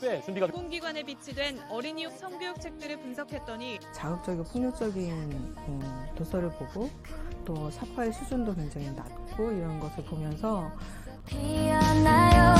꽤 준비가 공기관에 비치된 어린이용 성교육 책들을 분석했더니 자극적이고 폭력적인 음, 도서를 보고 또 사파의 수준도 굉장히 낮고 이런 것을 보면서 피어나요.